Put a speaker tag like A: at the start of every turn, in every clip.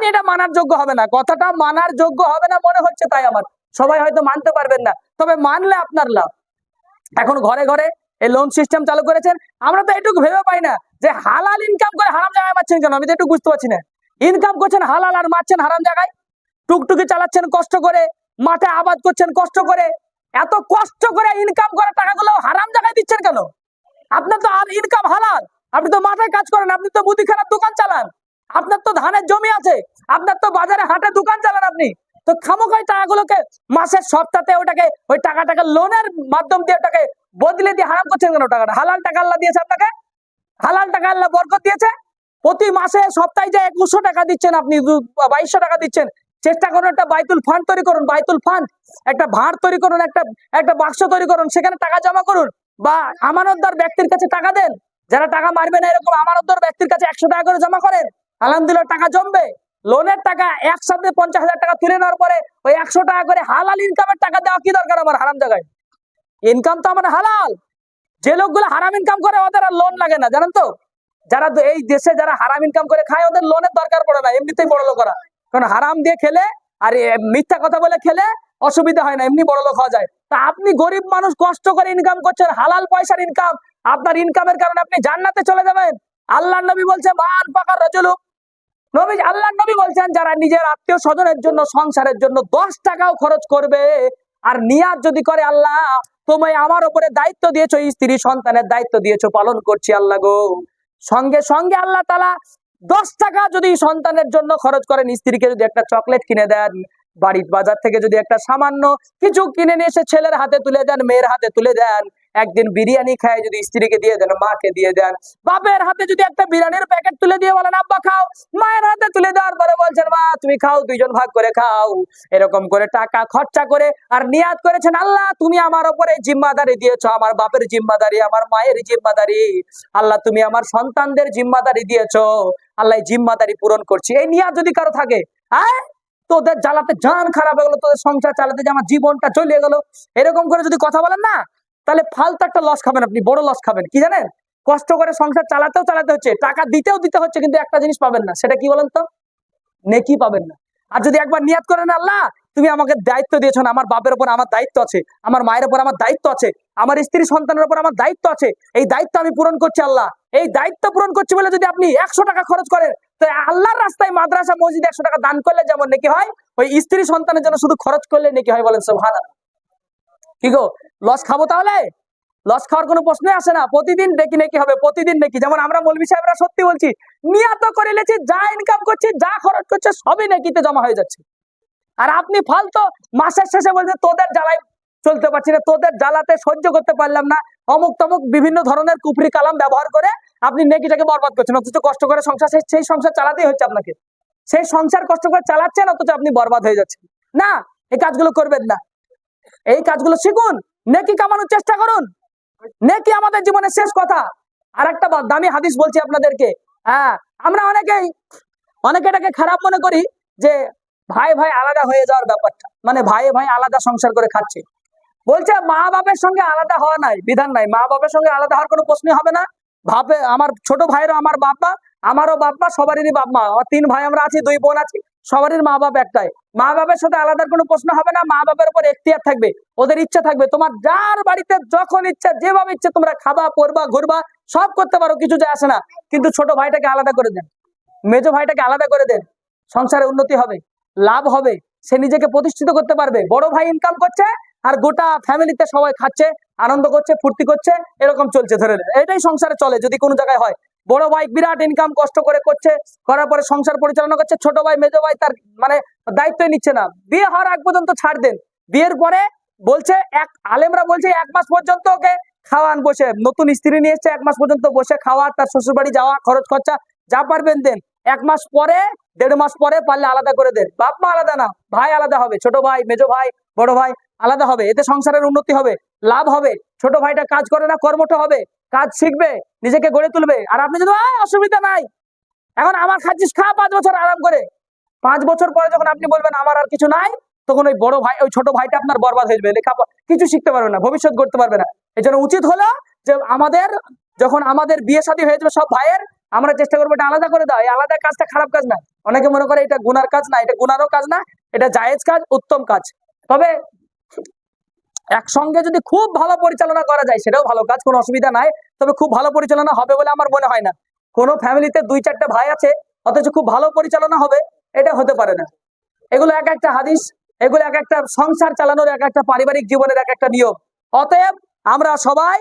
A: জানি এটা মানার যোগ্য হবে না। কথাটা মানার যোগ্য হবে না মনে হচ্ছে তাই আমার। সবাই হয়তো মানতে পারবেন না। তবে মানলে আপনার লাভ। এখন ঘরে ঘরে এই লোন সিস্টেম চালু করেছেন। আমরা তো এটুকু ভেবে পাই না যে হালাল ইনকাম করে হারাম জায়গায় মারছেন কেন? আমি তো একটু বুঝতে পারছি না। ইনকাম করছেন হালাল আর মারছেন হারাম জায়গায়। টুকটুকি চালাচ্ছেন, কষ্ট করে, মাঠে আবাদ করছেন, কষ্ট করে। এত কষ্ট করে ইনকাম করে টাকাগুলো হারাম জায়গায় দিচ্ছেন কেন? আপনার তো আর ইনকাম হালাল। আপনি তো মাথায় কাজ করেন, আপনি তো মুদিখানার দোকান চালান। আপনার তো ধানের জমি আছে, আপনার তো বাজারে হাটে দোকান চালান আপনি। তো খামোখাই টাকাগুলোকে মাসের সপ্তাহে ওটাকে, ওই টাকাটাকে লোনের মাধ্যম দিয়ে ওটাকে বদলে দিয়ে হারাম করছেন কেন টাকাটা? হালাল টাকা আল্লাহ দিয়েছে আপনাকে? হালাল টাকা আল্লাহ বরকত দিয়েছে? প্রতি মাসে সপ্তাহে যে একুশশো টাকা দিচ্ছেন আপনি বাইশশো টাকা দিচ্ছেন, চেষ্টা করুন একটা বাইতুল ফান্ড তৈরি করুন, বাইতুল ফান্ড, একটা ভাঁড় তৈরি করুন, একটা একটা বাক্স তৈরি করুন, সেখানে টাকা জমা করুন, বা আমানতদার ব্যক্তির কাছে টাকা দেন। যারা টাকা মারবে না এরকম আমানতদার ব্যক্তির কাছে একশো টাকা করে জমা করেন আলহামদুলিল্লাহ, টাকা জমবে। লোনের টাকা একসাথে পঞ্চাশ হাজার টাকা তুলে নেওয়ার পরে ওই একশো টাকা করে হালাল ইনকামের টাকা দেওয়া কি দরকার আমার হারাম জায়গায়? ইনকাম তো আমার হালাল। যে লোকগুলো হারাম ইনকাম করে, ওদের আর লোন লাগে না, জানেন তো? যারা এই দেশে যারা হারাম ইনকাম করে খায়, ওদের লোনের দরকার পড়ে না, এমনিতেই বড় লোক করা কারণ হারাম দিয়ে খেলে আর মিথ্যা কথা বলে খেলে অসুবিধা হয় না, এমনি বড় লোক হওয়া যায়। তা আপনি গরিব মানুষ কষ্ট করে ইনকাম করছেন, হালাল পয়সার ইনকাম আপনার ইনকামের কারণে আপনি জান্নাতে চলে যাবেন। আল্লাহ নবী বলছে, মান পাকার রজলু নবী আল্লাহ নবী বলছেন, যারা নিজের আত্মীয় স্বজনের জন্য সংসারের জন্য দশ টাকাও খরচ করবে আর নিয়াজ যদি করে, আল্লাহ, তোমায় আমার উপরে দায়িত্ব দিয়েছ স্ত্রী সন্তানের দায়িত্ব দিয়েছ, পালন করছি আল্লাহ গো। সঙ্গে সঙ্গে আল্লাহ তালা দশ টাকা যদি সন্তানের জন্য খরচ করেন, স্ত্রীকে যদি একটা চকলেট কিনে দেন, বাড়ির বাজার থেকে যদি একটা সামান্য কিছু কিনে নিয়ে এসে ছেলের হাতে তুলে দেন, মেয়ের হাতে তুলে দেন একদিন বিরিয়ানি খায়, যদি স্ত্রীকে দিয়ে দেন, মাকে দিয়ে দেন। বাপের হাতে যদি একটা বিরিয়ানির প্যাকেট তুলে দিয়ে বলেন, আব্বা, খাও। মায়ের হাতে তুলে দেওয়ার পরে বলছেন, মা, তুমি খাও, দুইজন ভাগ করে খাও। এরকম করে টাকা খরচা করে আর নিয়াত করেছেন, আল্লাহ, তুমি আমার ওপরে জিম্মাদারি দিয়েছ, আমার বাপের জিম্মাদারি, আমার মায়ের জিম্মাদারি। আল্লাহ, তুমি আমার সন্তানদের জিম্মাদারি দিয়েছ। আল্লাহ জিম্মাদারি পূরণ করছি। এই নিয়াত যদি কারও থাকে হ্যাঁ তোদের জ্বালাতে জান খারাপ হয়ে গেলো, তোদের সংসার চালাতে যে আমার জীবনটা চলে গেলো। এরকম করে যদি কথা বলেন না তাহলে ফালতু একটা লস খাবেন আপনি, বড় লস খাবেন। কি জানেন? কষ্ট করে সংসার চালাতেও চালাতে হচ্ছে, টাকা দিতেও দিতে হচ্ছে, কিন্তু একটা জিনিস পাবেন না। সেটা কি বলেন তো? নেকি পাবেন না। আর যদি একবার নিয়াত করেন, আল্লাহ, তুমি আমাকে দায়িত্ব দিয়েছ আমার বাপের উপর আমার দায়িত্ব আছে, আমার মায়ের উপর আমার দায়িত্ব আছে, আমার স্ত্রী সন্তানের উপর আমার দায়িত্ব আছে, এই দায়িত্ব আমি পূরণ করছি আল্লাহ। এই দায়িত্ব পূরণ করছি বলে যদি আপনি একশো টাকা খরচ করেন, তো আল্লাহর রাস্তায় মাদ্রাসা, মসজিদ একশো টাকা দান করলে যেমন নাকি হয়, ওই স্ত্রী সন্তানের জন্য শুধু খরচ করলে নাকি হয় বলেন সব কি গো? লস খাব তাহলে? লস খাওয়ার কোনো প্রশ্নই আসে না। প্রতিদিন ডেকে নাকি হবে, প্রতিদিন নাকি যেমন আমরা মৌলবী সাহেবরা সত্যি বলছি, নিয়াত করে লেছি, যা ইনকাম করছি, যা খরচ করছে, সবই নাকিতে জমা হয়ে যাচ্ছে। আর আপনি ফালতো মাসের শেষে বলছে তোদের জ্বালায় চলতে পারছি না, তোদের জ্বালাতে সহ্য করতে পারলাম না। অমুক তমুক বিভিন্ন ধরনের কুফরি কালাম ব্যবহার করে আপনি নেকিটাকে বরবাদ করছেন। অথচ কষ্ট করে সংসার সেই সংসার চালাতেই হচ্ছে আপনাকে। সেই সংসার কষ্ট করে চালাচ্ছেন, অথচ আপনি বরবাদ হয়ে যাচ্ছেন। না, এই কাজগুলো করবেন না। এই কাজগুলো শিখুন, নেকি কামানোর চেষ্টা করুন। নেকি আমাদের জীবনের শেষ কথা। আর একটা দামি হাদিস বলছি আপনাদেরকে। হ্যাঁ আমরা অনেকেই অনেকে এটাকে খারাপ মনে করি যে ভাই ভাই আলাদা হয়ে যাওয়ার ব্যাপারটা। মানে ভাই ভাই আলাদা সংসার করে খাচ্ছে। বলছে, মা বাপের সঙ্গে আলাদা হওয়া নাই, বিধান নাই। মা বাপের সঙ্গে আলাদা হওয়ার কোনো প্রশ্নই হবে না। ভাবে আমার ছোট ভাইয়েরও আমার বাবা আমারও বাবা সবারই বাবা আমার তিন ভাই আমরা আছি, দুই বোন আছি। সবারই মা বাপ একটাই। মা বাপের সাথে আলাদার কোনো প্রশ্ন হবে না মা বাপের উপর এখতিয়ার থাকবে, ওদের ইচ্ছা থাকবে। তোমার যার বাড়িতে যখন ইচ্ছা, যেভাবে ইচ্ছে, তোমরা খাবা পরবা ঘুরবা, সব করতে পারো, কিছু যায় আসে না। কিন্তু ছোট ভাইটাকে আলাদা করে দেন, মেজো ভাইটাকে আলাদা করে দেন, সংসারে উন্নতি হবে, লাভ হবে, সে নিজেকে প্রতিষ্ঠিত করতে পারবে। বড় ভাই ইনকাম করছে আর গোটা ফ্যামিলিতে সবাই খাচ্ছে, আনন্দ করছে, ফুর্তি করছে, এরকম চলছে ধরে। এটাই সংসারে চলে, যদি কোনো জায়গায় হয়। বড় ভাই বিরাট ইনকাম কষ্ট করে করছে, করার পরে সংসার পরিচালনা করছে, ছোট ভাই, মেজো ভাই তার মানে দায়িত্বই নিচ্ছে না। বিয়ে হওয়ার আগ পর্যন্ত ছাড় দেন। বিয়ের পরে বলছে এক, আলেমরা বলছে এক মাস পর্যন্ত ওকে খাওয়ান বসে। নতুন স্ত্রী নিয়ে এসছে, এক মাস পর্যন্ত বসে খাওয়া, তার শ্বশুর বাড়ি যাওয়া, খরচ খরচা, যা পারবেন দেন। এক মাস পরে, দেড় মাস পরে পারলে আলাদা করে দেন। বাপ মা আলাদা না, ভাই আলাদা হবে। ছোট ভাই, মেজো ভাই, বড় ভাই আলাদা হবে। এতে সংসারের উন্নতি হবে, লাভ হবে। ছোট ভাইটা কাজ করে না, কর্মঠ হবে। কাজ শিখবে, নিজেকে গড়ে তুলবে। আর আপনি যদি অসুবিধা নাই। এখন আমার খাচ্ছিস, খা, পাঁচ বছর আরাম করে। পাঁচ বছর পরে যখন আপনি বলবেন, আমার আর কিছু নাই, তখন ওই বড় ভাই, ওই ছোট ভাইটা আপনার বরবাদ হয়ে যাবে। লেখা কিছু শিখতে পারবে না, ভবিষ্যৎ করতে পারবে না। এই জন্য উচিত হলো যে আমাদের, যখন আমাদের বিয়ে শাদী হয়ে যাবে সব ভাইয়ের, আমরা চেষ্টা করব এটা আলাদা করে দাও এই আলাদা কাজটা খারাপ কাজ না। অনেকে মনে করে এটা গুনার কাজ না, এটা গুনারও কাজ না, এটা জায়েজ কাজ, উত্তম কাজ। তবে একসঙ্গে যদি খুব ভালো পরিচালনা করা যায়, সেটাও ভালো কাজ, কোনো অসুবিধা নাই। তবে খুব ভালো পরিচালনা হবে বলে আমার মনে হয় না। কোনো ফ্যামিলিতে দুই চারটে ভাই আছে, অথচ খুব ভালো পরিচালনা হবে, এটা হতে পারে না। এগুলো এক একটা হাদিস, এগুলো এক একটা সংসার চালানোর এক একটা পারিবারিক জীবনের এক একটা নিয়ম। অতএব আমরা সবাই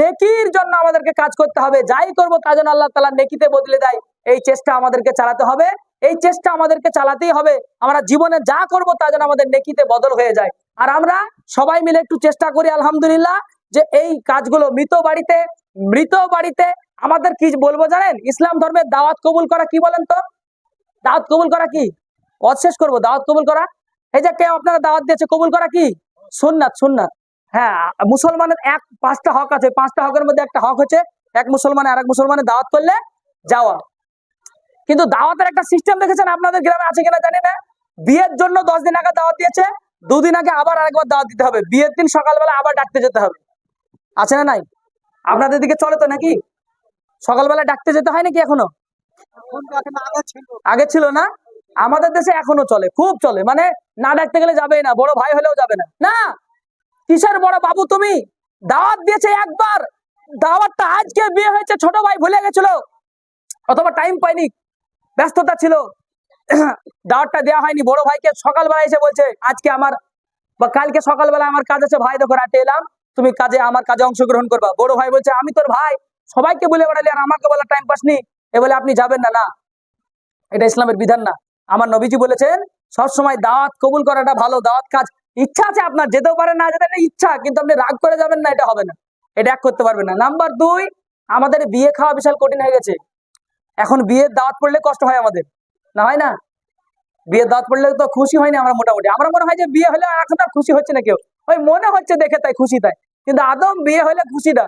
A: নেকির জন্য আমাদেরকে কাজ করতে হবে। যাই করব, তা যেন আল্লাহ তালা নেকিতে বদলে দেয়। এই চেষ্টা আমাদেরকে চালাতে হবে। এই চেষ্টা আমাদেরকে চালাতেই হবে। আমরা জীবনে যা করব তা যেন আমাদের নেকিতে বদল হয়ে যায়। আর আমরা সবাই মিলে একটু চেষ্টা করি, আলহামদুলিল্লাহ, যে এই কাজগুলো মৃত বাড়িতে মৃত বাড়িতে আমাদের কি বলব জানেন? ইসলাম ধর্মের দাওয়াত কবুল করা কি বলেন তো? দাওয়াত কবুল করা কি? অশেষ করব? দাওয়াত কবুল করা? এই যে কেউ আপনারা দাওয়াত দিয়েছে, কবুল করা কি? সুন্নাত সুন্নাত। হ্যাঁ মুসলমানের এক, পাঁচটা হক আছে। পাঁচটা হকের মধ্যে একটা হক হচ্ছে, এক মুসলমান আর এক মুসলমানের দাওয়াত করলে যাওয়া। কিন্তু দাওয়াতের একটা সিস্টেম দেখেছেন আপনাদের গ্রামে আছে কিনা জানি না। বিয়ের জন্য দশ দিন আগে দাওয়াত দিয়েছে, দুদিন আগে আবার আরেকবার দাওয়াত দিতে হবে। বিয়ের দিন সকালবেলা আবার ডাকতে যেতে হবে। আছে না নাই? আপনাদের দিকে চলে তো নাকি? সকালবেলা ডাকতে যেতে হয় নাকি এখনও? আগে ছিল না? আমাদের দেশে এখনও চলে, খুব চলে। মানে না ডাকতে গেলে যাবেই না, বড় ভাই হলেও যাবে না। না! কিসের বড় বাবু তুমি? দাওয়াত দিয়েছে একবার। দাওয়াতটা আজকে বিয়ে হয়েছে, ছোট ভাই ভুলে গেছিল। অথবা টাইম পাইনি। ব্যস্ততা ছিল। দাওয়াতটা দেওয়া হয়নি। বড় ভাইকে সকালবেলা এসে বলছে, আজকে আমার বা কালকে সকালবেলা আমার কাজ আছে, ভাই, দেখো, রাতে এলাম। তুমি কাজে, আমার কাজে অংশগ্রহণ করবা। বড় ভাই বলছে, আমি তোর ভাই। সবাইকে বলে বেড়ালি আর আমাকে বলা টাইম পাস নি। এ বলে আপনি যাবেন না না। এটা ইসলামের বিধান না। আমার নবীজি বলেছেন, সবসময় দাওয়াত কবুল করাটা ভালো। দাওয়াত কাজ, ইচ্ছা আছে আপনার, যেতেও পারেন না যেতে ইচ্ছা, কিন্তু আপনি রাগ করে যাবেন না, এটা হবে না। এটা এক করতে পারবেন না। নাম্বার দুই, আমাদের বিয়ে খাওয়া বিশাল কঠিন হয়ে গেছে। এখন বিয়ের দাওয়াত পড়লে কষ্ট হয় আমাদের। না হয় না? বিয়ের দাওয়াত পড়লে তো খুশি হয়নি আমরা মোটামুটি। আমরা মনে হয় যে বিয়ে হলে এখন আর খুশি হচ্ছে না কেউ। ওই মনে হচ্ছে দেখে তাই খুশি তাই। কিন্তু আদম বিয়ে হলে খুশি না।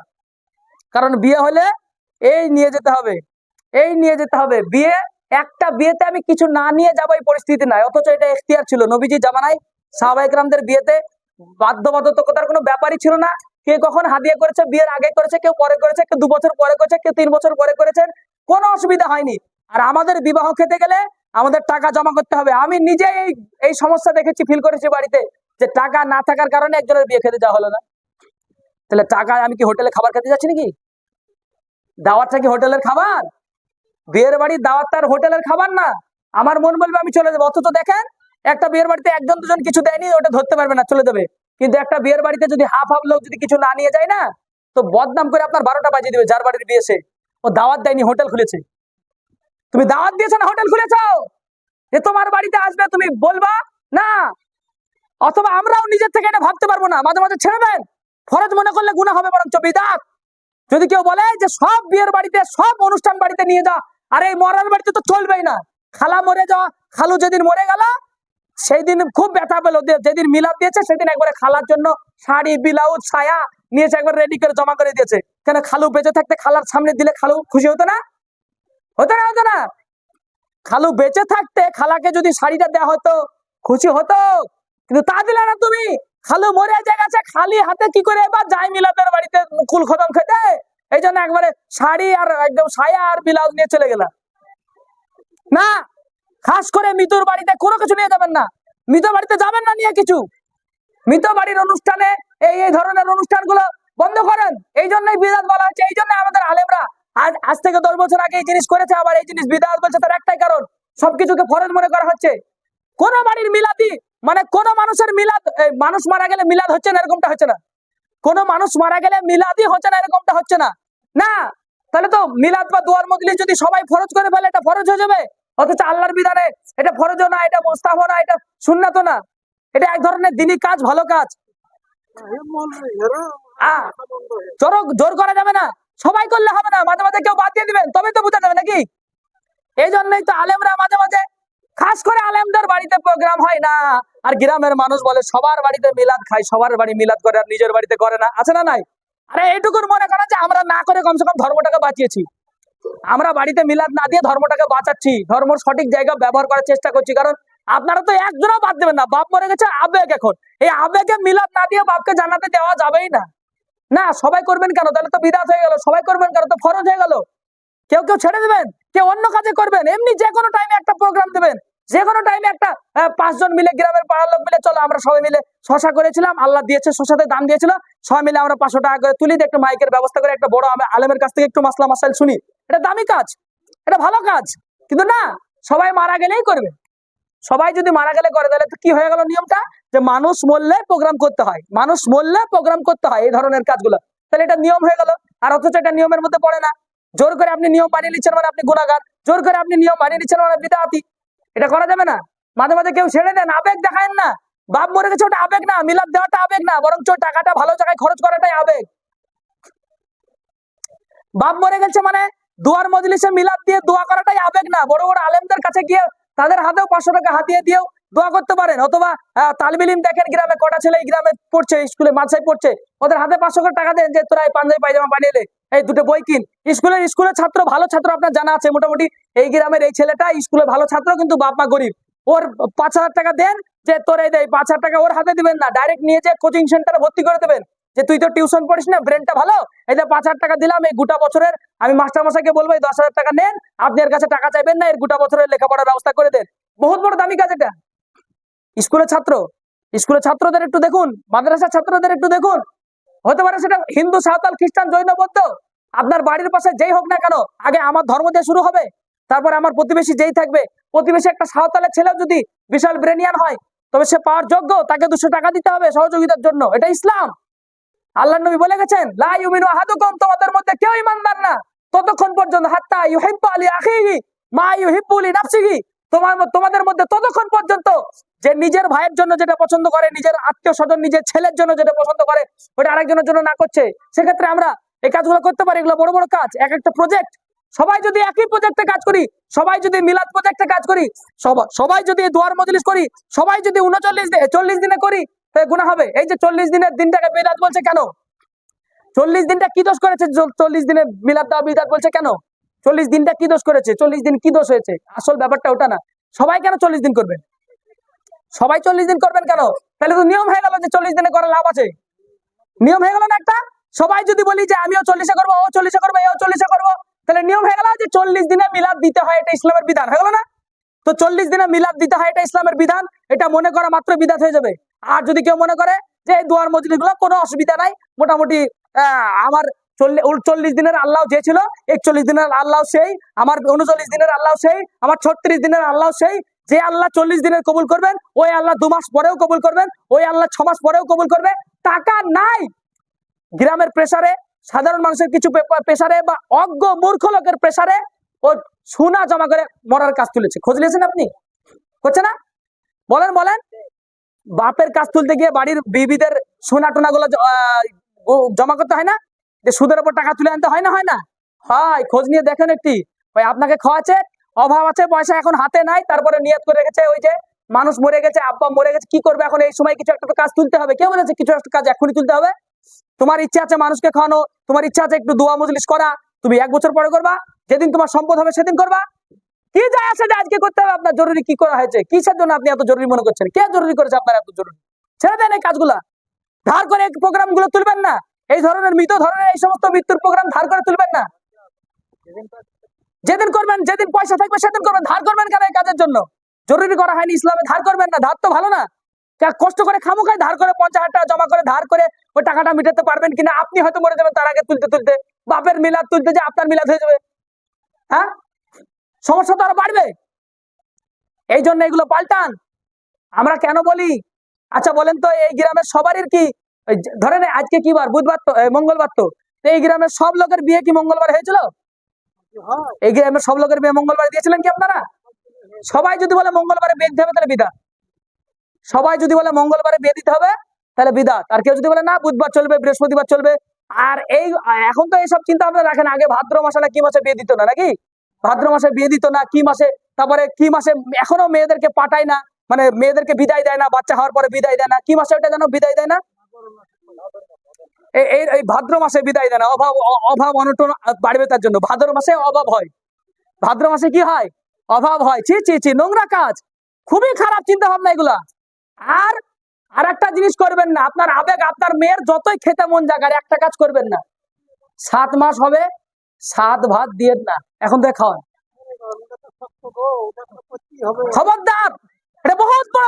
A: কারণ বিয়ে হলে এই নিয়ে যেতে হবে। এই নিয়ে যেতে হবে। বিয়ে, একটা বিয়েতে আমি কিছু না নিয়ে যাব এই পরিস্থিতি নাই। অথচ এটা এখতিয়ার ছিল। নবীজি জামানায় সাহবাইকরামদের বিয়েতে বাধ্যবাধকতার কোনো ব্যাপারই ছিল না। কে কখন হাদিয়া করেছে, বিয়ের আগে করেছে, কেউ পরে করেছে, কেউ দু বছর পরে করেছে, কেউ তিন বছর পরে করেছেন কোনো অসুবিধা হয়নি। আর আমাদের বিবাহ খেতে গেলে আমাদের টাকা জমা করতে হবে। আমি নিজে এই এই সমস্যা দেখেছি ফিল করেছি বাড়িতে যে টাকা না থাকার কারণে একজনের বিয়ে খেতে যাওয়া হলো না। তাহলে টাকা আমি কি হোটেলে খাবার খেতে যাচ্ছি নাকি? দাওয়াতটা কি হোটেলের খাবার? বিয়ের বাড়ির দাওয়াত হোটেলের খাবার না। আমার মন বলবে আমি চলে যাব। অথচ দেখেন, একটা বিয়ের বাড়িতে একজন দুজন কিছু দেয়নি, ওটা ধরতে পারবে না, চলে যাবে। কিন্তু একটা বিয়ের বাড়িতে যদি হাফ হাফ লোক যদি কিছু না নিয়ে যায় না, তো বদনাম করে আপনার বারোটা বাজিয়ে দিবে যার বাড়ির বিয়ে সে। ও দাওয়াত দেয়নি, হোটেল খুলেছে। তুমি দাওয়াত দিয়েছ না হোটেল খুলেছো? যে তোমার বাড়িতে আসবে, তুমি বলবা, না। অথবা আমরাও নিজের থেকে এটা ভাবতে পারব না। মাঝে মাঝে ছেড়ে দেন। ফরজ মনে করলে গুণা হবে, বরঞ্চ বিদাত। যদি কেউ বলে যে সব বিয়ের বাড়িতে, সব অনুষ্ঠান বাড়িতে নিয়ে যা আর এই মরার বাড়িতে তো চলবেই না। খালা মরে যাওয়া, খালু যেদিন মরে গেল সেই দিন খুব ব্যথা পেল। যেদিন মিলাদ দিয়েছে, সেদিন একবারে খালার জন্য শাড়ি, ব্লাউজ, ছায়া নিয়েছে একবার রেডি করে জমা করে দিয়েছে। কেন খালু বেঁচে থাকতে খালার সামনে দিলে খালু খুশি হতো না? হতো না হতো না? খালু বেঁচে থাকতে খালাকে যদি শাড়িটা দেওয়া হতো, খুশি হতো। কিন্তু তা দিলে না তুমি। খালু মরে যে গেছে, খালি হাতে কি করে এবার যাই মিলাদের বাড়িতে কুল খতম খেতে? এই জন্য একবারে শাড়ি আর একদম সায়া আর ব্লাউজ নিয়ে চলে গেলাম। না খাস করে মৃত্যুর বাড়িতে কোনো কিছু নিয়ে যাবেন না। মৃত বাড়িতে যাবেন না নিয়ে কিছু। মৃত বাড়ির অনুষ্ঠানে এই এই ধরনের অনুষ্ঠানগুলো বন্ধ করেন। এই জন্যই বিদাত বলা হচ্ছে, এই জন্য আমাদের আলেমরা আজ আজ থেকে দশ বছর আগে এই জিনিস করেছে, আবার এই জিনিস বিদাত বলছে, তার একটাই কারণ, সবকিছুকে ফরজ মনে করা হচ্ছে। কোন বাড়ির মিলাদি মানে কোন মানুষের মিলাদ মানুষ মারা গেলে মিলাদ হচ্ছে না, এরকমটা হচ্ছে না। কোন মানুষ মারা গেলে মিলাদি হচ্ছে না, এরকমটা হচ্ছে না। না, তাহলে তো মিলাদ বা দুয়ার মজলিস যদি সবাই ফরজ করে ফেলে, এটা ফরজ হয়ে যাবে। অথচ আল্লাহর বিধানে এটা ফরজও না, এটা মোস্তাহ না, এটা সুন্নাতও না। এটা এক ধরনের দিনই কাজ, ভালো কাজ। জোর করা যাবে না। সবাই করলে হবে না, মাঝে মাঝে কেউ বাদ দিয়ে দিবেন তবে তো বোঝা যাবে নাকি? এই জন্যই তো আলেমরা মাঝে মাঝে খাস করে আলেমদের বাড়িতে প্রোগ্রাম হয় না। আর গ্রামের মানুষ বলে, সবার বাড়িতে মিলাদ খায়, সবার বাড়ি মিলাদ করে আর নিজের বাড়িতে করে না। আছে না নাই? আরে এইটুকুর মনে করেন যে আমরা না করে কমসে কম ধর্মটাকে বাঁচিয়েছি। আমরা বাড়িতে মিলাদ না দিয়ে ধর্মটাকে বাঁচাচ্ছি। ধর্মর সঠিক জায়গা ব্যবহার করার চেষ্টা করছি। কারণ আপনারা তো একজনও বাদ দেবেন না। বাপ মরে গেছে, আবেগ এখন। এই আবেগে মিলাদ না দিয়ে বাপকে জানাতে দেওয়া যাবেই না। না, সবাই করবেন কেন? তাহলে তো বিদাত হয়ে গেল। সবাই করবেন কেন? তো ফরজ হয়ে গেল। কেউ কেউ ছেড়ে দেবেন? কেউ অন্য কাজে করবেন? এমনি যে কোনো টাইমে একটা প্রোগ্রাম দেবেন। যে কোনো টাইমে একটা পাঁচজন মিলে গ্রামের পাড়ার লোক মিলে, চলো আমরা সবাই মিলে শশা করেছিলাম। আল্লাহ দিয়েছে, শশাতে দাম দিয়েছিল। সবাই মিলে আমরা পাঁচশো টাকা করে তুলি একটু মাইকের ব্যবস্থা করে একটা বড় আমে- আলেমের কাছ থেকে একটু মাসলা মাসাইল শুনি। এটা দামি কাজ, এটা ভালো কাজ। কিন্তু না, সবাই মারা গেলেই করবে। সবাই যদি মারা গেলে করে, তাহলে কি হয়ে গেল নিয়মটা? যে মানুষ মরলে প্রোগ্রাম করতে হয়। মানুষ মরলে প্রোগ্রাম করতে হয় এই ধরনের কাজগুলো। তাহলে এটা নিয়ম হয়ে গেল। আর অথচ এটা নিয়মের মধ্যে পড়ে না। জোর করে আপনি নিয়ম বানিয়ে নিচ্ছেন মানে আপনি গুণাগার। জোর করে আপনি নিয়ম বানিয়ে নিচ্ছেন মানে বিদাতি। এটা করা যাবে না। মাঝে মাঝে কেউ ছেড়ে দেন, আবেগ দেখায় না। বাপ মরে গেছে ওটা আবেগ না মিলাপ দেওয়াটা আবেগ না বরং টাকাটা ভালো জায়গায় খরচ করাটাই আবেগ। বাপ মরে গেছে মানে দুয়ার মজলিসে মিলাদ দিয়ে দোয়া করাটাই আবেগ না। বড় বড় আলেমদের কাছে গিয়ে তাদের হাতেও পাঁচশো টাকা হাতিয়ে দিয়েও দোয়া করতে পারেন। অথবা তালবিলিম দেখেন, গ্রামে কটা ছেলে এই গ্রামে পড়ছে, স্কুলে মাদ্রাসায় পড়ছে, ওদের হাতে পাঁচশো টাকা দেন যে, তোরা এই পাঞ্জাবি পায়জামা বানিয়ে এই দুটো বই কিন। স্কুলের স্কুলের ছাত্র, ভালো ছাত্র আপনার জানা আছে। মোটামুটি এই গ্রামের এই ছেলেটা স্কুলে ভালো ছাত্র, কিন্তু বাপ গরিব। ওর পাঁচ হাজার টাকা দেন যে, তোর এই দেয় পাঁচ হাজার টাকা ওর হাতে দিবেন না। ডাইরেক্ট নিয়ে যে কোচিং সেন্টারে ভর্তি করে দেবেন। যে তুই তো টিউশন পড়িস না ব্রেনটা ভালো? এই যে পাঁচ হাজার টাকা দিলাম, এই গোটা বছরের, আমি মাস্টার মশাইকে বলব, এই দশ হাজার টাকা নেন, আপনি এর কাছে টাকা চাইবেন না, এর গোটা বছরের লেখাপড়ার ব্যবস্থা করে দেন। বহুত বড় দামি কাজ এটা। স্কুলের ছাত্র, স্কুলের ছাত্রদের একটু দেখুন, মাদ্রাসার ছাত্রদের একটু দেখুন। হতে পারে সেটা হিন্দু, সাঁওতাল, খ্রিস্টান, জৈন, বৌদ্ধ। আপনার বাড়ির পাশে যেই হোক না কেন, আগে আমার ধর্ম দিয়ে শুরু হবে। তারপরে আমার প্রতিবেশী যেই থাকবে, প্রতিবেশী একটা সাঁওতালের ছেলেও যদি বিশাল ব্রেনিয়ান হয়, তবে সে পাওয়ার যোগ্য, তাকে দুশো টাকা দিতে হবে সহযোগিতার জন্য। এটা ইসলাম। আল্লাহ নবী বলে গেছেন, লা ইউমিনু আহাদুকুম তোমাদের মধ্যে কেউ ইমানদার না। ততক্ষণ পর্যন্ত, হাত্তা ইউহিব্বু আলি আখিহি মা ইউহিব্বু লি নাফসিহি। তোমার তোমাদের মধ্যে ততক্ষণ পর্যন্ত যে নিজের ভাইয়ের জন্য যেটা পছন্দ করে, নিজের আত্মীয় স্বজন নিজের ছেলের জন্য যেটা পছন্দ করে, ওটা আরেকজনের জন্য না করছে। সেক্ষেত্রে আমরা এই কাজগুলো করতে পারি, এগুলো বড় বড় কাজ। এক একটা প্রজেক্ট সবাই যদি একই প্রজেক্টে কাজ করি, সবাই যদি মিলাদ প্রজেক্টে কাজ করি সবাই যদি দুয়ার মজলিস করি, সবাই যদি উনচল্লিশ চল্লিশ দিনে করি গুণা হবে। এই যে চল্লিশ দিনের দিনটাকে বেদাত বলছে কেন? চল্লিশ দিনটা কি দোষ করেছে? চল্লিশ দিনে মিলাদ বিদাত বলছে কেন? চল্লিশ দিনটা কি দোষ করেছে? চল্লিশ দিন কি দোষ হয়েছে? আসল ব্যাপারটা ওটা না। সবাই কেন চল্লিশ দিন করবেন? সবাই চল্লিশ দিন করবেন কেন? তাহলে তো নিয়ম হয়ে গেল যে চল্লিশ দিনে করার লাভ আছে। নিয়ম হয়ে গেল না একটা? সবাই যদি বলি যে আমিও চল্লিশে করব, ও চল্লিশে করব, এও চল্লিশে করব, তাহলে নিয়ম হয়ে গেল যে চল্লিশ দিনে মিলাদ দিতে হয় এটা ইসলামের বিধান। হয়ে গেল না? তো চল্লিশ দিনে মিলাদ দিতে হয় এটা ইসলামের বিধান, এটা মনে করা মাত্র বিধাত হয়ে যাবে। আর যদি কেউ মনে করে যে দুয়ার মজলিসগুলো কোনো অসুবিধা নাই, মোটামুটি আমার চল্লিশ দিনের আল্লাহ যে ছিল, একচল্লিশ দিনের আল্লাহ সেই, আমার উনচল্লিশ দিনের আল্লাহ সেই, আমার ছত্রিশ দিনের আল্লাহ সেই, যে আল্লাহ চল্লিশ দিনের কবুল করবেন, ওই আল্লাহ দু মাস পরেও কবুল করবেন, ওই আল্লাহ ছ মাস পরেও কবুল করবে। টাকা নাই। গ্রামের প্রেসারে সাধারণ মানুষের কিছু প্রেসারে বা অজ্ঞ মূর্খ লোকের প্রেসারে ও সোনা জমা করে মরার কাজ তুলেছে। খোঁজ আপনি? করছে না? বলেন বলেন। বাপের কাজ তুলতে গিয়ে বাড়ির বিবিদের সোনা টোনা গুলো জমা করতে হয় না? যে সুদের উপর টাকা তুলে আনতে হয় না হয় না? হয়, খোঁজ নিয়ে দেখেন একটি। ওই আপনাকে খাওয়াচ্ছে, অভাব আছে, পয়সা এখন হাতে নাই, তারপরে নিয়ত করে রেখেছে ওই যে মানুষ মরে গেছে, আব্বা মরে গেছে, কি করবে এখন? এই সময় কিছু একটা কাজ তুলতে হবে। কে বলেছে কিছু একটা কাজ এখনই তুলতে হবে। তোমার ইচ্ছা আছে মানুষকে খাওয়ানো, তোমার ইচ্ছা আছে একটু দোয়া মজলিস করা, তুমি এক বছর পরে করবা, যেদিন তোমার সম্পদ হবে সেদিন করবা। কি যায় আছে যে আজকে করতে হবে? আপনার জরুরি কি করা হয়েছে? কিসের জন্য আপনি এত জরুরি মনে করছেন? কে জরুরি করেছে আপনার এত জরুরি? ছেড়ে দেন এই কাজগুলা। ধার করে প্রোগ্রামগুলো তুলবেন না। এই ধরনের মৃত ধরনের এই সমস্ত মৃত্যুর প্রোগ্রাম ধার করে তুলবেন না। যেদিন করবেন, যেদিন পয়সা থাকবে, সেদিন করবেন। ধার করবেন কেন এই কাজের জন্য? জরুরি করা হয়নি, ইসলামে ধার করবেন না। ধার তো ভালো না। কষ্ট করে খামুখায় ধার করে পঞ্চাশ হাজার টাকা জমা করে ধার করে ওই টাকাটা মিটাতে পারবেন কিনা? আপনি হয়তো মরে যাবেন তার আগে তুলতে তুলতে। বাপের মিলাদ তুলতে যে আপনার মিলাদ হয়ে যাবে। হ্যাঁ? সমস্যা তো আরও বাড়বে। এই জন্য এগুলো পাল্টান। আমরা কেন বলি? আচ্ছা বলেন তো, এই গ্রামের সবারই কি ধরেন আজকে কি বার? বুধবার তো মঙ্গলবার তো। এই গ্রামের সব লোকের বিয়ে কি মঙ্গলবার হয়েছিল? এই গ্রামের সব লোকের বিয়ে মঙ্গলবার দিয়েছিলেন কি আপনারা? সবাই যদি বলে মঙ্গলবারে বিয়ে দিতে হবে, তাহলে বিদা সবাই যদি বলে মঙ্গলবারে বিয়ে দিতে হবে, তাহলে বিদাত। আর কেউ যদি বলে, না, বুধবার চলবে, বৃহস্পতিবার চলবে। আর এই এখন তো এইসব চিন্তা ভাবনা রাখেন। আগে ভাদ্র মাসে না কি মাসে বিয়ে দিত না, নাকি? ভাদ্র মাসে বিয়ে দিত না, কি মাসে? তারপরে কি মাসে এখনও মেয়েদেরকে পাঠায় না? মানে মেয়েদেরকে বিদায় দেয় না, বাচ্চা হওয়ার পরে বিদায় দেয় না, কি মাসে ওটা যেন বিদায় দেয় না? এই ভাদ্র মাসে বিদায় দেয় না, অভাব অভাব অনটন বাড়বে তার জন্য। ভাদ্র মাসে অভাব হয়। ভাদ্র মাসে কি হয়? অভাব হয়। ছি ছি ছি, নোংরা কাজ। খুবই খারাপ চিন্তা ভাবনা এগুলা। আর আর একটা জিনিস করবেন না, আপনার আবেগ, আপনার মেয়ের যতই খেতে মন আর একটা কাজ করবেন না। সাত মাস হবে সাত ভাত দিয়ে না, এখন খাওয়ান। খবরদার, এটা বহুত বড়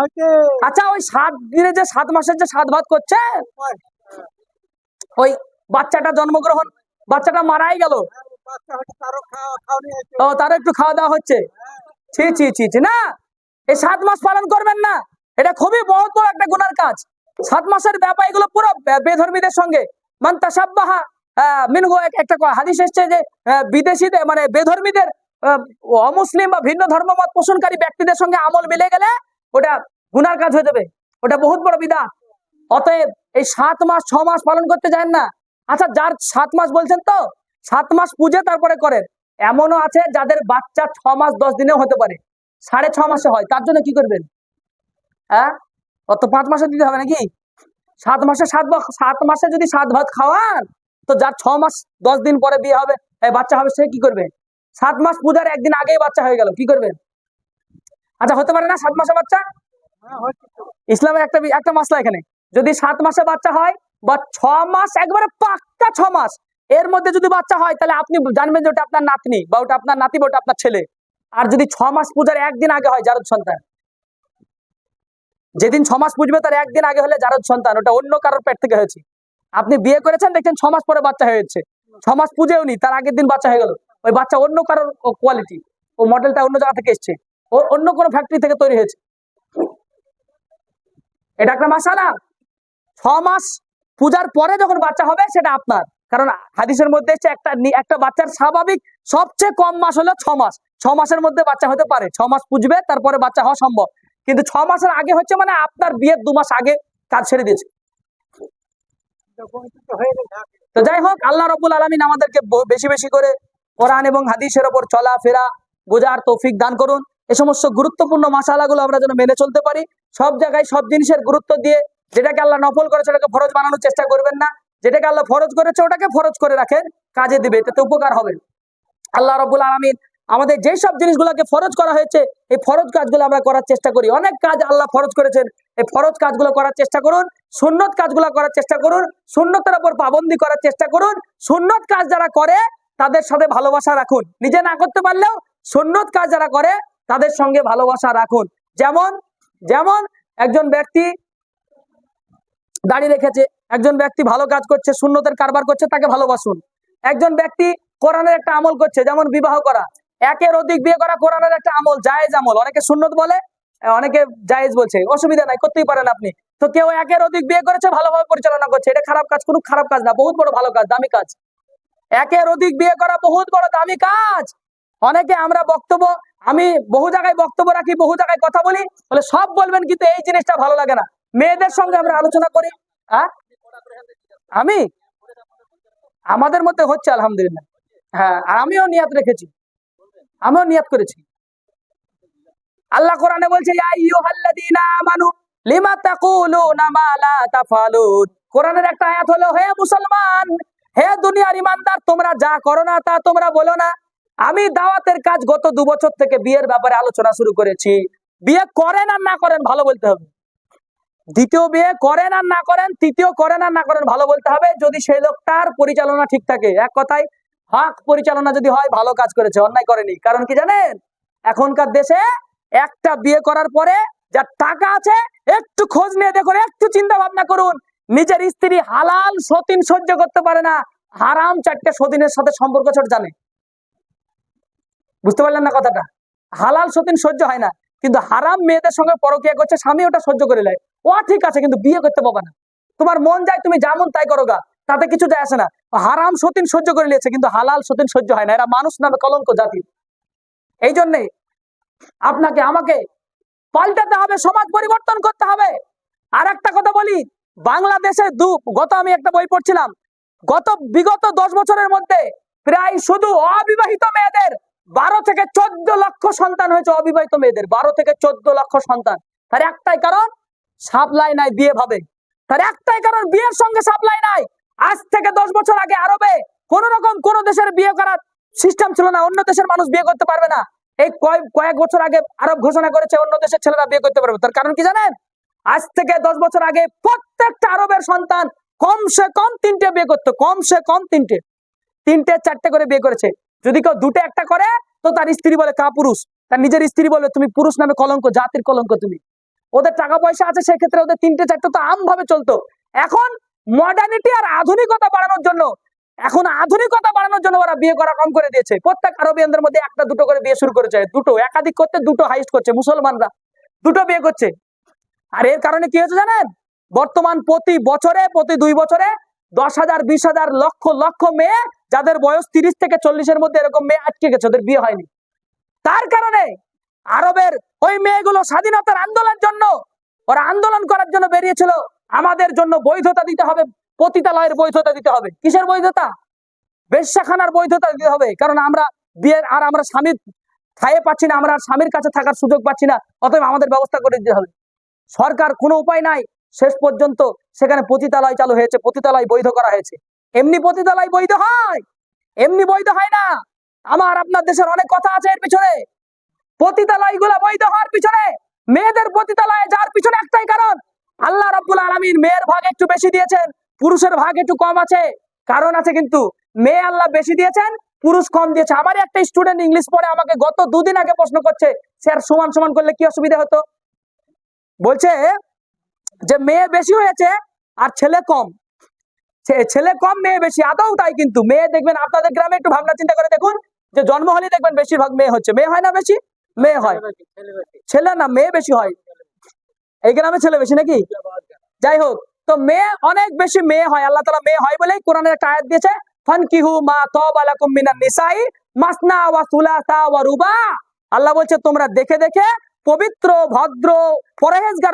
B: হয়েছে
A: আচ্ছা ওই সাত দিনে যে সাত মাসের যে সাত ভাত করছে, ওই বাচ্চাটা জন্মগ্রহণ, বাচ্চাটা মারাই গেল।
B: তারও
A: ও তার একটু খাওয়া দাওয়া হচ্ছে। ছি ছি ছি, না, এই সাত মাস পালন করবেন না, এটা খুবই বহুত বড় একটা গুনার কাজ। সাত মাসের ব্যাপার, এগুলো পুরো বেধর্মীদের সঙ্গে। মান তাসাব্বাহা মিনহু একটা হাদিস এসছে যে বিদেশিদের মানে বেধর্মীদের অমুসলিম বা ভিন্ন ধর্মমত পোষণকারী ব্যক্তিদের সঙ্গে আমল মিলে গেলে ওটা গুনার কাজ হয়ে যাবে। ওটা বহুত বড় বিদা। অতএব এই সাত মাস, ছ মাস পালন করতে যায় না। আচ্ছা যার সাত মাস বলছেন তো, সাত মাস পুজো তারপরে করেন। এমনও আছে যাদের বাচ্চা ছ মাস, দশ দিনেও হতে পারে। সাড়ে ছ মাসে হয়, তার জন্য কি করবেন? হ্যাঁ অত পাঁচ মাসে দিতে হবে নাকি? সাত মাসে সাত সাত মাসে যদি সাত ভাত খাওয়ান তো যার ছ মাস দশ দিন পরে বিয়ে হবে বাচ্চা হবে সে কি করবে? সাত মাস পূজার একদিন আগেই বাচ্চা হয়ে গেল কি করবেন আচ্ছা হতে পারে না সাত মাসে বাচ্চা?
B: হ্যাঁ,
A: ইসলামের একটা একটা মাসলা এখানে। যদি সাত মাসে বাচ্চা হয় বা ছ মাস একবারে পাক্কা ছ মাস এর মধ্যে যদি বাচ্চা হয় তাহলে আপনি জানবেন যে ওটা আপনার নাতনি বা ওটা আপনার নাতি বা ওটা আপনার ছেলে। আর যদি ছ মাস পূজার একদিন আগে হয় জারদ সন্তান যেদিন ছ মাস পুজবে তার একদিন আগে হলে জারদ সন্তান, ওটা অন্য কারোর পেট থেকে হয়েছে। আপনি বিয়ে করেছেন, দেখছেন ছ মাস পরে বাচ্চা হয়েছে। ছ মাস পুজেও নি তার আগের দিন বাচ্চা হয়ে গেল। ওই বাচ্চা অন্য কারোর কোয়ালিটি ও মডেলটা অন্য জায়গা থেকে এসছে। ও অন্য কোনো ফ্যাক্টরি থেকে তৈরি হয়েছে। এটা একটা মাসালা ছ মাস পূজার পরে যখন বাচ্চা হবে, সেটা আপনার। কারণ হাদিসের মধ্যে এসছে, একটা একটা বাচ্চার স্বাভাবিক সবচেয়ে কম মাস হলো ছ মাস। ছ মাসের মধ্যে বাচ্চা হতে পারে। ছ মাস পুজবে, তারপরে বাচ্চা হওয়া সম্ভব। কিন্তু ছ মাসের আগে হচ্ছে মানে আপনার বিয়ের দু মাস আগে কাজ ছেড়ে দিয়েছে।
B: তো
A: যাই হোক, আল্লাহ রবুল আলমিন আমাদেরকে বেশি বেশি করে কোরআন এবং হাদিসের ওপর চলা ফেরা বোঝার তৌফিক দান করুন। এ সমস্ত গুরুত্বপূর্ণ মাসালাগুলো আমরা যেন মেনে চলতে পারি। সব জায়গায় সব জিনিসের গুরুত্ব দিয়ে যেটাকে আল্লাহ নফল করে সেটাকে ফরজ বানানোর চেষ্টা করবেন না। যেটাকে আল্লাহ ফরজ করেছে ওটাকে ফরজ করে রাখেন, কাজে দিবে, এটাতে উপকার হবে। আল্লাহ রবুল আলমিন আমাদের যেই সব জিনিসগুলোকে ফরজ করা হয়েছে, এই ফরজ কাজগুলো আমরা করার চেষ্টা করি। অনেক কাজ আল্লাহ ফরজ করেছেন। এই ফরজ কাজগুলো করার চেষ্টা করুন, সুন্নত কাজগুলো করার চেষ্টা করুন, সুন্নতের ওপর পাবন্দি করার চেষ্টা করুন, সুন্নত কাজ যারা করে, তাদের সাথে ভালোবাসা রাখুন। নিজে না করতে পারলেও সুন্নত কাজ যারা করে, তাদের সঙ্গে ভালোবাসা রাখুন। যেমন যেমন একজন ব্যক্তি দাঁড়িয়ে রেখেছে, একজন ব্যক্তি ভালো কাজ করছে, সুন্নতের কারবার করছে, তাকে ভালোবাসুন। একজন ব্যক্তি কোরআনের একটা আমল করছে, যেমন বিবাহ করা। একের অধিক বিয়ে করা কোরআনের একটা আমল, জায়েজ আমল। অনেকে সুন্নত বলে, অনেকে জায়েজ বলছে। অসুবিধা নাই, করতেই পারেন আপনি। তো কেউ একের অধিক বিয়ে করেছে, ভালোভাবে পরিচালনা করছে। এটা খারাপ কাজ, কোনো খারাপ কাজ না, বহুত বড় ভালো কাজ, দামি কাজ। একের অধিক বিয়ে করা বহুত বড় দামি কাজ। অনেকে আমরা বক্তব্য, আমি বহু জায়গায় বক্তব্য রাখি, বহু জায়গায় কথা বলি বলে সব বলবেন কিন্তু এই জিনিসটা ভালো লাগে না। মেয়েদের সঙ্গে আমরা আলোচনা করি হ্যাঁ আমি? আমাদের মধ্যে হচ্ছে আলহামদুলিল্লাহ। হ্যাঁ আর আমিও নিয়াত রেখেছি। আমিও নিয়াত করেছি। আল্লাহ কোরআনে বলছে কোরআনের একটা আয়াত হলো, হে মুসলমান, হে দুনিয়ার ইমানদার, তোমরা যা করো না তা তোমরা বলো না। আমি দাওয়াতের কাজ গত দু বছর থেকে বিয়ের ব্যাপারে আলোচনা শুরু করেছি। বিয়ে করেন আর না করেন, ভালো বলতে হবে। দ্বিতীয় বিয়ে করেন আর না করেন, তৃতীয় করেন আর না করেন, ভালো বলতে হবে। যদি সেই লোকটার পরিচালনা ঠিক থাকে, এক কথায় হক পরিচালনা যদি হয়, ভালো কাজ করেছে, অন্যায় করেনি। কারণ কি জানেন? এখনকার দেশে একটা বিয়ে করার পরে যার টাকা আছে, একটু খোঁজ নিয়ে দেখুন, একটু চিন্তা ভাবনা করুন। নিজের স্ত্রী হালাল সতীন সহ্য করতে পারে না। হারাম চারটে সতীনের সাথে সম্পর্ক ছোট জানে। বুঝতে পারলেন না কথাটা? হালাল সতীন সহ্য হয় না। কিন্তু হারাম মেয়েদের সঙ্গে পরকিয়া করছে, স্বামী ওটা সহ্য করে নেয়। ও ঠিক আছে, কিন্তু বিয়ে করতে পারবে না। তোমার মন যায়, তুমি যেমন তাই করো গা। তাতে কিছু যায় আসে না। হারাম সতীন সহ্য করে নিয়েছে, কিন্তু হালাল সতীন সহ্য হয় না। এরা মানুষ নামে কলঙ্ক জাতি। এই জন্যে আপনাকে, আমাকে পাল্টাতে হবে, সমাজ পরিবর্তন করতে হবে। আর একটা কথা বলি, বাংলাদেশে দু, গত আমি একটা বই পড়ছিলাম, গত বিগত দশ বছরের মধ্যে প্রায় শুধু অবিবাহিত মেয়েদের বারো থেকে চোদ্দ লক্ষ সন্তান হয়েছে, অবিবাহিত মেয়েদের বারো থেকে চোদ্দ লক্ষ সন্তান। তার একটাই কারণ, সাপ্লাই নাই বিয়ে ভাবে। তার একটাই কারণ, বিয়ের সঙ্গে সাপ্লাই নাই। আজ থেকে দশ বছর আগে আরবে কোন রকম কোন দেশের বিয়ে করার সিস্টেম ছিল না, অন্য দেশের মানুষ বিয়ে করতে পারবে না। এই কয়েক বছর আগে আরব ঘোষণা করেছে, অন্য দেশের ছেলেরা বিয়ে করতে পারবে। তার কারণ কি জানেন? আজ থেকে দশ বছর আগে প্রত্যেকটা আরবের সন্তান কমসে কম তিনটে বিয়ে করতো, কমসে কম তিনটে। তিনটে, চারটে করে বিয়ে করেছে। যদি কেউ দুটো, একটা করে, তো তার স্ত্রী বলে, কা পুরুষ? তার নিজের স্ত্রী বলে, তুমি পুরুষ নামে কলঙ্ক, জাতির কলঙ্ক তুমি। ওদের টাকা পয়সা আছে, সেক্ষেত্রে ওদের তিনটে, চারটে তো আম ভাবে চলতো। এখন মডার্নিটি আর আধুনিকতা বাড়ানোর জন্য। এখন আধুনিকতা বাড়ানোর জন্য ওরা বিয়ে করা কম করে দিয়েছে। প্রত্যেক আরবিয়ানদের মধ্যে একটা দুটো করে বিয়ে শুরু করেছে। দুটো, একাধিক করতে দুটো হাইস্ট করছে, মুসলমানরা। দুটো বিয়ে করছে। আর এর কারণে কি হচ্ছে জানেন? বর্তমান প্রতি বছরে, প্রতি দুই বছরে দশ হাজার, বিশ হাজার, লক্ষ লক্ষ মেয়ে, যাদের বয়স তিরিশ থেকে চল্লিশের মধ্যে এরকম মেয়ে আটকে গেছে, ওদের বিয়ে হয়নি। তার কারণে আরবের ওই মেয়েগুলো স্বাধীনতার আন্দোলনের জন্য, ওরা আন্দোলন করার জন্য বেরিয়েছিল। আমাদের জন্য বৈধতা দিতে হবে, পতিতালয়ের বৈধতা দিতে হবে। কিসের বৈধতা? বেশ্যাখানার বৈধতা দিতে হবে। কারণ আমরা বিয়ের, আর আমরা স্বামীর ঠায়ে পাচ্ছি না, আমরা স্বামীর কাছে থাকার সুযোগ পাচ্ছি না, অতএব আমাদের ব্যবস্থা করে দিতে হবে। সরকার কোনো উপায় নাই, শেষ পর্যন্ত সেখানে পতিতালয় চালু হয়েছে, পতিতালয় বৈধ করা হয়েছে। এমনি পতিতালয় বৈধ হয়? এমনি বৈধ হয় না? আমার, আপনার দেশের অনেক কথা আছে এর পিছনে। পতিতালয়গুলা বৈধ হওয়ার পিছনে, মেয়েদের পতিতালয়ে যার পিছনে একটাই কারণ আল্লাহ রব্বুল আলমীর মেয়ের ভাগ একটু বেশি দিয়েছেন পুরুষের ভাগ একটু কম আছে। কারণ আছে কিন্তু মেয়ে আল্লাহ বেশি দিয়েছেন পুরুষ কম দিয়েছে। আমার একটা স্টুডেন্ট ইংলিশ পড়ে আমাকে গত দুদিন আগে প্রশ্ন করছে স্যার সমান সমান করলে কি অসুবিধা হতো? বলছে যে মেয়ে বেশি হয়েছে আর ছেলে কম। ছেলে কম মেয়ে বেশি আদৌ তাই কিন্তু। মেয়ে দেখবেন আপনাদের গ্রামে একটু ভাবনা চিন্তা করে দেখুন যে জন্ম হলে দেখবেন বেশিরভাগ মেয়ে হচ্ছে। মেয়ে হয় না বেশি? মেয়ে হয়। ছেলে না মেয়ে বেশি হয়। এই গ্রামে ছেলে বেশি নাকি? যাই হোক, তো মেয়ে, অনেক বেশি মেয়ে হয়, আল্লাহ তালা মেয়ে হয় বলেই কোরআনের একটা আয়াত দিয়েছে আল্লাহ বলছে, তোমরা দেখে দেখে পবিত্র, ভদ্র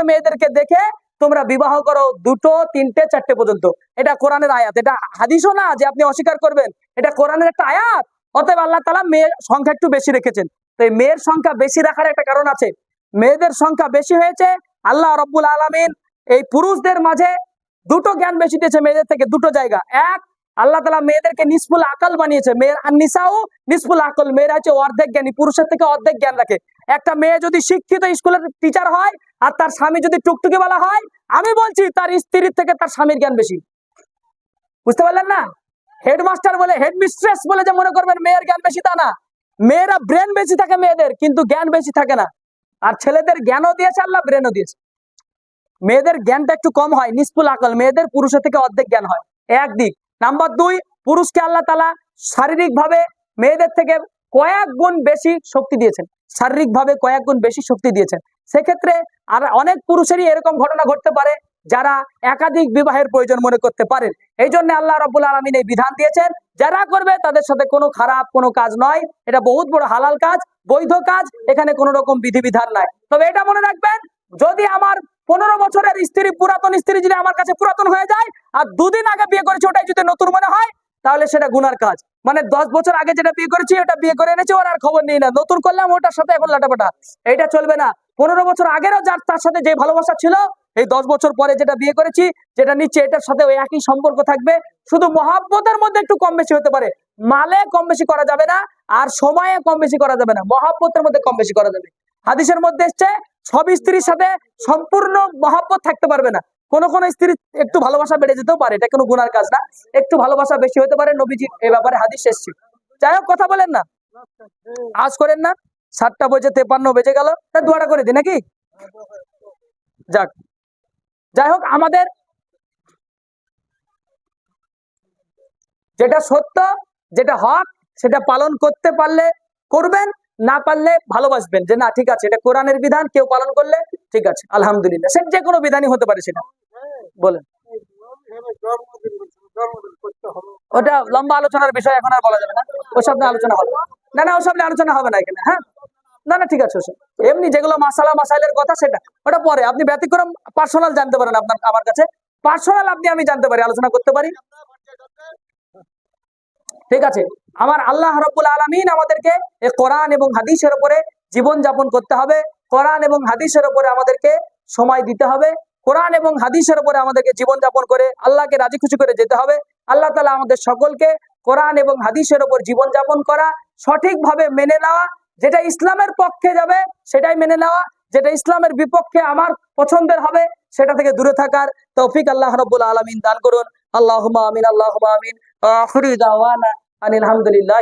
A: মেয়েদেরকে দেখে তোমরা বিবাহ করো দুটো, তিনটে, চারটে পর্যন্ত। এটা কোরআনের আয়াত, এটা হাদিসও না যে আপনি অস্বীকার করবেন, এটা কোরআনের একটা আয়াত। অতএব আল্লাহ তালা মেয়ের সংখ্যা একটু বেশি রেখেছেন। তো এই মেয়ের সংখ্যা বেশি রাখার একটা কারণ আছে। মেয়েদের সংখ্যা বেশি হয়েছে আল্লাহ রব্বুল আলমিন এই পুরুষদের মাঝে দুটো জ্ঞান বেশি দিয়েছে মেয়েদের থেকে, দুটো জায়গা। এক, আল্লাহ তালা মেয়েদেরকে নিসফুল আকল বানিয়েছে। মেয়ের নিসাও নিসফুল আকল। মেয়েরা হচ্ছে অর্ধেক জ্ঞানী, পুরুষের থেকে অর্ধেক জ্ঞান রাখে। একটা মেয়ে যদি শিক্ষিত স্কুলের টিচার হয় আর তার স্বামী যদি টুকটুকি বলা হয়, আমি বলছি তার স্ত্রীর থেকে তার স্বামীর জ্ঞান বেশি। বুঝতে পারলেন না? হেডমাস্টার বলে, হেডমিস্ট্রেস বলে যে মনে করবেন, মেয়ের জ্ঞান বেশি তা না। মেয়েরা ব্রেন বেশি থাকে মেয়েদের, কিন্তু জ্ঞান বেশি থাকে না। আর ছেলেদের জ্ঞানও দিয়েছে, আল্লাহ ব্রেনও দিয়েছে। মেয়েদের জ্ঞানটা একটু কম হয়, নিষ্ফুল আকল। মেয়েদের পুরুষের থেকে অর্ধেক জ্ঞান হয়। একদিক নাম্বার দুই, পুরুষকে আল্লাহ তালা শারীরিক ভাবে মেয়েদের থেকে কয়েক গুণ বেশি শক্তি দিয়েছেন। শারীরিক ভাবে কয়েক গুণ বেশি শক্তি দিয়েছেন। সেক্ষেত্রে আর অনেক পুরুষেরই এরকম ঘটনা ঘটতে পারে যারা একাধিক বিবাহের প্রয়োজন মনে করতে পারেন। এই জন্য আল্লাহ রব্বুল আলমিন এই বিধান দিয়েছেন, যারা করবে তাদের সাথে কোনো খারাপ কোনো কাজ নয়। এটা বহুত বড় হালাল কাজ, বৈধ কাজ, এখানে কোনো রকম বিধিবিধান নাই। তবে এটা মনে রাখবেন, যদি আমার পনেরো বছরের স্ত্রী, পুরাতন স্ত্রী যদি আমার কাছে পুরাতন হয়ে যায়, আর দুদিন আগে বিয়ে করেছি, ওটাই যদি নতুন মনে হয়, তাহলে সেটা গুনার কাজ। মানে দশ বছর আগে যেটা বিয়ে করেছি, ওটা বিয়ে করে এনেছি, ওর আর খবর নেই না। নতুন করলাম, ওটার সাথে এখন লাটাপাটা। এইটা চলবে না। পনেরো বছর আগেরও যার, তার সাথে যে ভালোবাসা ছিল এই দশ বছর পরে যেটা বিয়ে করেছি, যেটা নিচ্ছে, এটার সাথে ওই একই সম্পর্ক থাকবে। শুধু মহাব্বতের মধ্যে একটু কম বেশি হতে পারে। মালে কম বেশি করা যাবে না, আর সময়ে কম বেশি করা যাবে না। মহাব্বতের মধ্যে কম বেশি করা যাবে। হাদিসের মধ্যে এসছে, সব স্ত্রীর সাথে সম্পূর্ণ মহাব্বত থাকতে পারবে না। কোন কোন স্ত্রী একটু ভালোবাসা বেড়ে যেতেও পারে, এটা কোনো গুনার কাজ না। একটু ভালোবাসা বেশি হতে পারে, নবীজি এই ব্যাপারে হাদিস এসছে। যাই হোক, কথা বলেন না। আজ করেন না, সাতটা বেজে তেপান্ন বেজে গেল। তা দোয়াটা করে দি নাকি? যাক। যাই হোক আমাদের যেটা সত্য, যেটা হক, সেটা পালন করতে পারলে করবেন, না পারলে ভালোবাসবেন। যে না, ঠিক আছে, এটা কোরআনের বিধান, কেউ পালন করলে ঠিক আছে, আলহামদুলিল্লাহ। সে যে কোনো বিধানই হতে পারে সেটা। বলেন। ওটা লম্বা আলোচনার বিষয়, এখন আর বলা যাবে না। ওসব নিয়ে আলোচনা হবে না। না না, ওসব নিয়ে আলোচনা হবে না এখানে হ্যাঁ? না না, ঠিক আছে এমনি যেগুলো মাসালা মাসাইলের কথা সেটা। ওটা পরে। আপনি ব্যতিক্রম পার্সোনাল জানতে পারেন আপনার, আমার কাছে। পার্সোনাল আপনি আমি জানতে পারি, আলোচনা করতে পারি। ঠিক আছে। আমার আল্লাহ রব্বুল আলমিন আমাদেরকে এই কোরআন এবং হাদিসের উপরে জীবন যাপন করতে হবে। কোরআন এবং হাদিসের উপরে আমাদেরকে সময় দিতে হবে। কোরআন এবং হাদিসের উপরে আমাদেরকে জীবন যাপন করে আল্লাহকে রাজি খুশি করে যেতে হবে। আল্লাহ তালা আমাদের সকলকে কোরআন এবং হাদিসের উপর জীবন যাপন করা সঠিকভাবে মেনে নেওয়া যেটা ইসলামের পক্ষে যাবে, সেটাই মেনে নেওয়া। যেটা ইসলামের বিপক্ষে আমার পছন্দের হবে, সেটা থেকে দূরে থাকার তৌফিক আল্লাহ রব্বুল আলমিন দান করুন। আল্লাহ আমিন আল্লাহ আমিন। আলহামদুলিল্লাহ